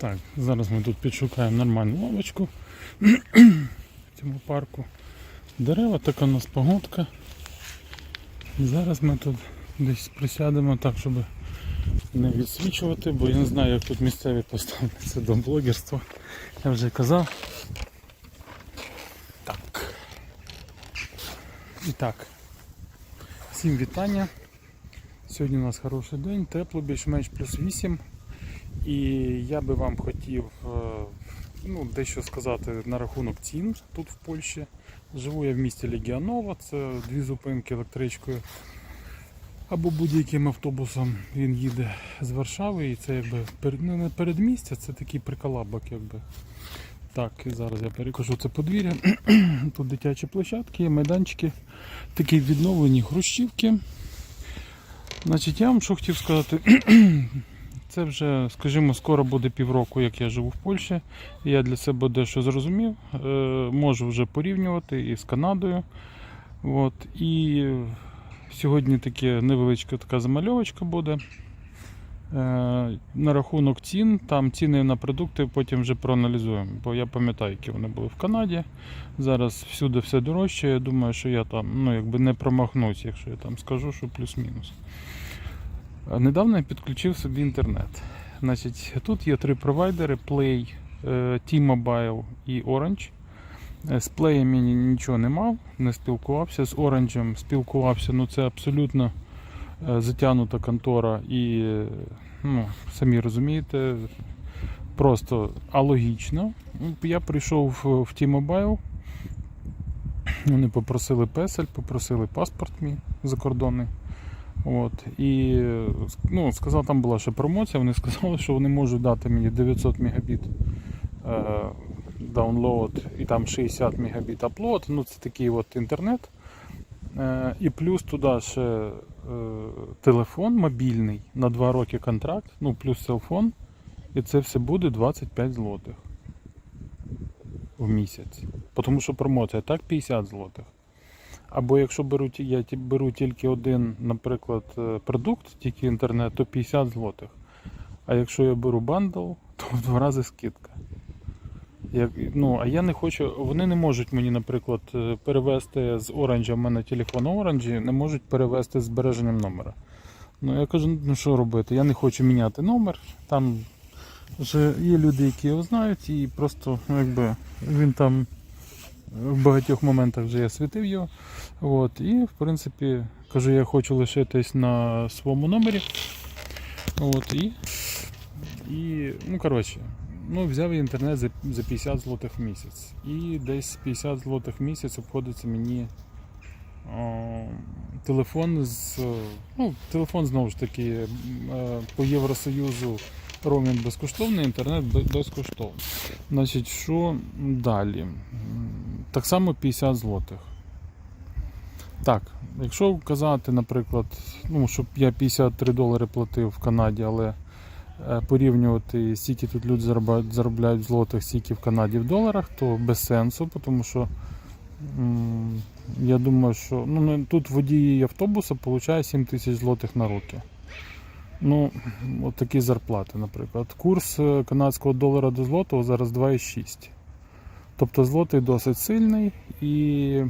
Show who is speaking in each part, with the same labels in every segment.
Speaker 1: Так, зараз ми тут підшукаємо нормальну лавочку в цьому парку. Дерева, така у нас погодка. Зараз ми тут десь присядемо так, щоб не відсвічувати, бо я не знаю, як тут місцеві поставляться до блогерства. Я вже казав. Так. І так. Всім вітання. Сьогодні у нас хороший день, тепло, більш-менш плюс 8. І я би вам хотів е, ну, дещо сказати на рахунок цін тут в Польщі. Живу я в місті Легіанова, це дві зупинки електричкою або будь-яким автобусом він їде з Варшави, і це якби ну, не передмістя, це такий приколабок, якби. Так, і зараз я перекажу це подвір'я. Тут дитячі площадки, майданчики, такі відновлені хрущівки. Значить, я вам що хотів сказати. Це вже, скажімо, скоро буде півроку, як я живу в Польщі. І Я для себе дещо зрозумів. Е, можу вже порівнювати і з Канадою. От. І сьогодні таке невеличка така замальовочка буде. Е, на рахунок цін, там ціни на продукти потім вже проаналізуємо, бо я пам'ятаю, які вони були в Канаді. Зараз всюди все дорожче. Я думаю, що я там ну, якби не промахнусь, якщо я там скажу, що плюс-мінус. Недавно я підключив собі інтернет. Значить, тут є три провайдери: Play, е, T-Mobile і Orange. Е, З Play я нічого не мав, не спілкувався. З Orange спілкувався, ну це абсолютно е, затягнута контора і, ну, самі розумієте, просто алогічно. Я прийшов в T-Mobile. Вони попросили песель, попросили паспорт мій закордонний. От, і ну, сказав, там була ще промоція, вони сказали, що вони можуть дати мені 900 мегабіт е, даунлоад і там 60 мегабіт аплод. Ну, це такий от інтернет. Е, і плюс туди ще е, телефон мобільний на 2 роки контракт, ну плюс селфон. І це все буде 25 злотих в місяць. Тому що промоція так 50 злотих. Або якщо беру, ті- я беру тільки один, наприклад, е, продукт, тільки інтернет, то 50 злотих. А якщо я беру бандл, то в два рази скидка. Як, ну, а я не хочу, вони не можуть мені, наприклад, е, перевести з оранжа, в мене телефон оранжі, не можуть перевести з збереженням номера. Ну я кажу, ну що робити? Я не хочу міняти номер. Там вже є люди, які його знають, і просто ну, якби він там в багатьох моментах вже я світив його. От, і в принципі, кажу, я хочу лишитись на своєму номері. От, і, і ну, коротше, ну, взяв інтернет за, за 50 злотих в місяць. І десь 50 злотих в місяць обходиться мені о, телефон з. Ну, телефон знову ж таки е, по Євросоюзу роумінг безкоштовний, інтернет безкоштовний. Значить, що далі? Так само 50 злотих. Так, якщо казати, наприклад, ну, щоб я 53 долари платив в Канаді, але е, порівнювати, скільки тут люди заробляють, в злотих, скільки в Канаді в доларах, то без сенсу, тому що я думаю, що ну, тут водії автобуса получає 7 тисяч злотих на руки. Ну, от такі зарплати, наприклад. Курс е, канадського долара до злотого зараз 2,6. Тобто злотий досить сильний і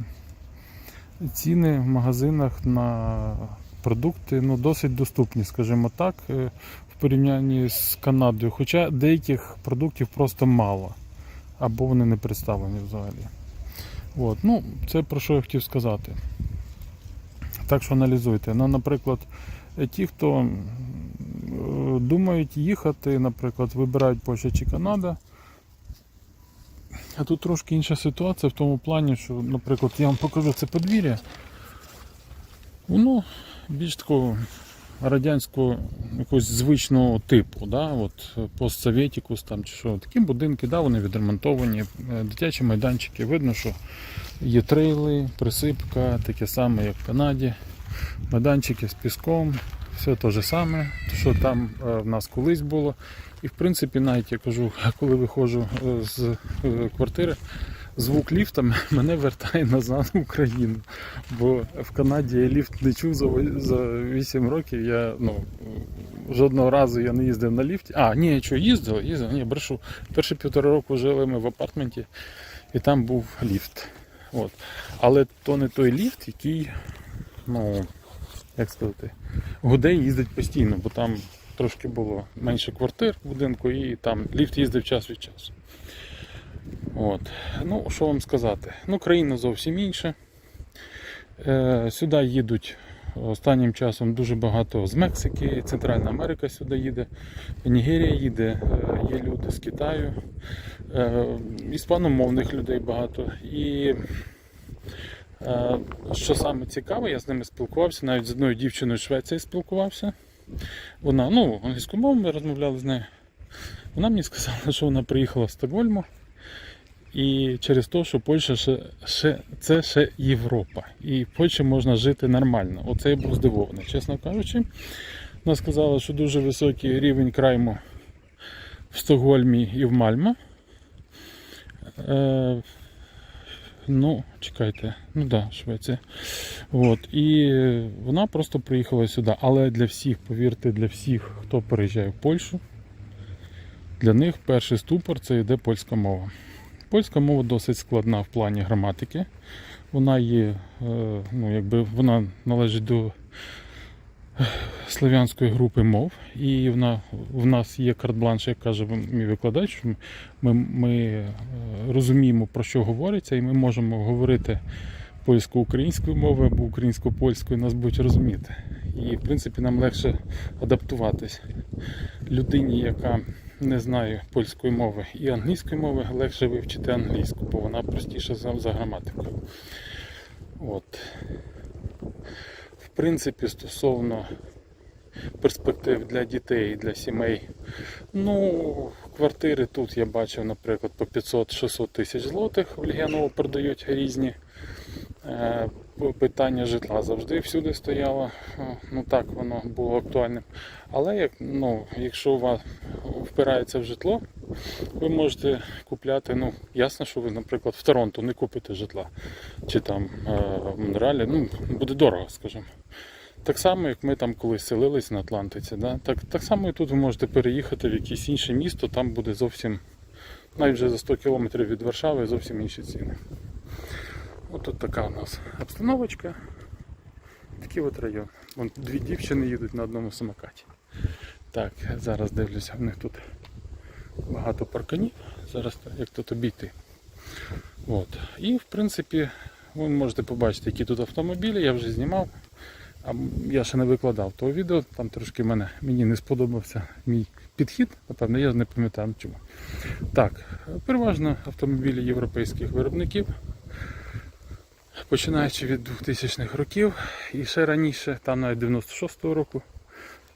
Speaker 1: ціни в магазинах на продукти ну, досить доступні, скажімо так, е, в порівнянні з Канадою. Хоча деяких продуктів просто мало, або вони не представлені взагалі. От, ну, це про що я хотів сказати. Так що аналізуйте. Ну, наприклад, е, ті, хто думають їхати, наприклад, вибирають Польща чи Канада. А тут трошки інша ситуація в тому плані, що, наприклад, я вам покажу це подвір'я. Воно більш такого радянського якогось звичного типу, да? От, постсовєтікус там чи що. Такі будинки, да, вони відремонтовані, е, дитячі майданчики. Видно, що є трейли, присипка, таке саме, як в Канаді. Майданчики з піском, все те ж саме, що там е, в нас колись було. І в принципі, навіть я кажу, коли виходжу е, з е, квартири, звук ліфта мене вертає назад в Україну. Бо в Канаді я ліфт не чув за, за 8 років. Я ну, жодного разу я не їздив на ліфті. А, ні, я що, їздив, їздив, ні, брешу. Перші півтора року жили ми в апартменті, і там був ліфт. От. Але то не той ліфт, який, ну, як сказати, Гудей їздить постійно, бо там трошки було менше квартир в будинку, і там ліфт їздив час від часу. От. Ну, що вам сказати? Ну, країна зовсім інша. Е, сюди їдуть останнім часом дуже багато з Мексики, Центральна Америка сюди їде, Нігерія їде, е, є люди з Китаю, е, іспаномовних людей багато. І що саме цікаве, я з ними спілкувався, навіть з одною дівчиною з Швеції спілкувався. Вона, ну, англійською мовою ми розмовляли з нею. Вона мені сказала, що вона приїхала з Стокгольму. І через те, що Польща ще, ще, це ще Європа. І в Польщі можна жити нормально. Оце я був здивований, чесно кажучи. Вона сказала, що дуже високий рівень крайму в Стокгольмі і в Мальмо. Ну, чекайте, ну да, Швеція. От. І вона просто приїхала сюди. Але для всіх, повірте, для всіх, хто переїжджає в Польщу, для них перший ступор це йде польська мова. Польська мова досить складна в плані граматики. Вона є, е, ну, якби вона належить до слав'янської групи мов, і вона, в нас є карт-бланш, як каже мій викладач, ми, ми е, розуміємо, про що говориться, і ми можемо говорити польсько-українською мовою або українсько-польською, нас будуть розуміти. І, в принципі, нам легше адаптуватись людині, яка не знає польської мови і англійської мови, легше вивчити англійську, бо вона простіша за, за граматикою. От. Принципі, стосовно перспектив для дітей і для сімей. Ну, квартири тут я бачив, наприклад, по 500-600 тисяч злотих в Лігяново продають різні. Питання житла завжди всюди стояло. Е, Ну так воно було актуальним. Але як, ну, якщо у вас впирається в житло, ви можете купляти. Ну, ясно, що ви, наприклад, в Торонто не купите житла. Чи там е, в Монреалі, ну, буде дорого, скажімо. Так само, як ми там колись селились на Атлантиці, да? так, так само і тут ви можете переїхати в якесь інше місто, там буде зовсім, навіть вже за 100 кілометрів від Варшави, зовсім інші ціни. От тут така у нас обстановочка. Такий от район. Вон дві дівчини їдуть на одному самокаті. Так, зараз дивлюся, в них тут багато парканів. Зараз як тут обійти. От. І в принципі ви можете побачити, які тут автомобілі, я вже знімав. А я ще не викладав того відео, там трошки мене, мені не сподобався мій підхід, напевно, я не пам'ятаю чому. Так, переважно автомобілі європейських виробників, починаючи від 2000-х років і ще раніше, там навіть 96-го року.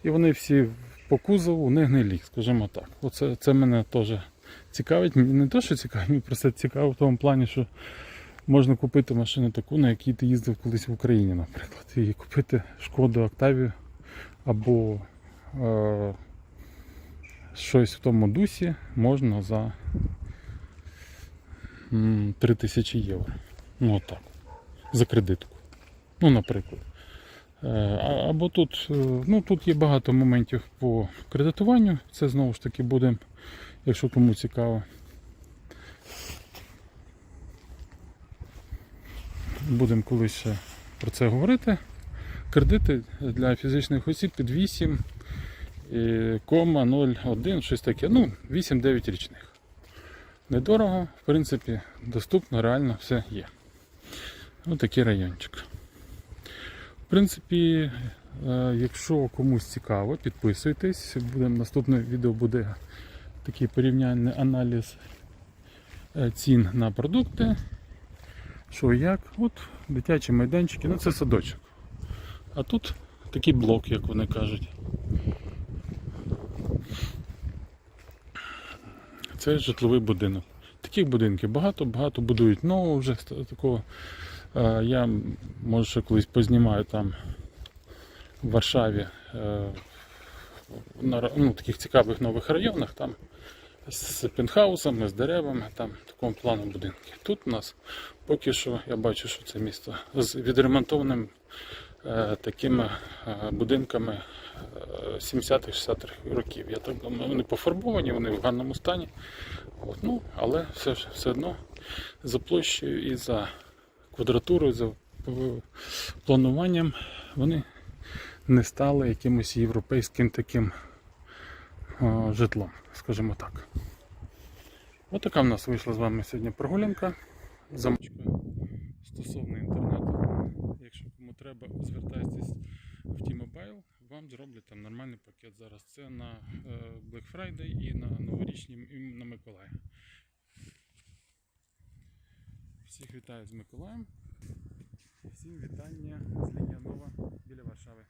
Speaker 1: І вони всі по кузову не гнилі, скажімо так. Оце це мене теж цікавить. Не те, що цікавить, мені просто цікаво в тому плані, що можна купити машину таку, на якій ти їздив колись в Україні, наприклад. І купити шкоду Октавію або е, щось в тому дусі можна за 3000 євро. Ну отак. За кредитку. Ну, наприклад. Е, Або тут, е, ну, тут є багато моментів по кредитуванню. Це знову ж таки буде, якщо кому цікаво. Будемо колись про це говорити. Кредити для фізичних осіб під 8, е, кома 0,1, щось таке. Ну, 8-9 річних. Недорого, в принципі, доступно, реально все є. Ось такий райончик. В принципі, е, якщо комусь цікаво, підписуйтесь. Буде, наступне відео буде такий порівняльний аналіз е, цін на продукти. Що як? От дитячі майданчики, ну це садочок. А тут такий блок, як вони кажуть. Це житловий будинок. Таких будинків багато, багато будують. Ну, вже такого. Е, Я може ще колись познімаю там в Варшаві е, на ну, таких цікавих нових районах. Там з пентхаусами, з деревами, там такого плану будинки. Тут у нас поки що я бачу, що це місто з відремонтованим е, такими будинками е, 70-х-60-х років. Я так думаю, вони пофарбовані, вони в гарному стані. От, ну, але все, все одно за площею і за квадратурою, за плануванням вони не стали якимось європейським таким е, житлом, скажімо так. Ось така в нас вийшла з вами сьогодні прогулянка. Замочка стосовно інтернету. Якщо кому треба, звертайтесь в T-Mobile, вам зроблять там нормальний пакет зараз. Це на е, Black Friday і на новорічні і на Миколая. Всіх вітаю з Миколаєм. Всім вітання з Лінія Нова біля Варшави.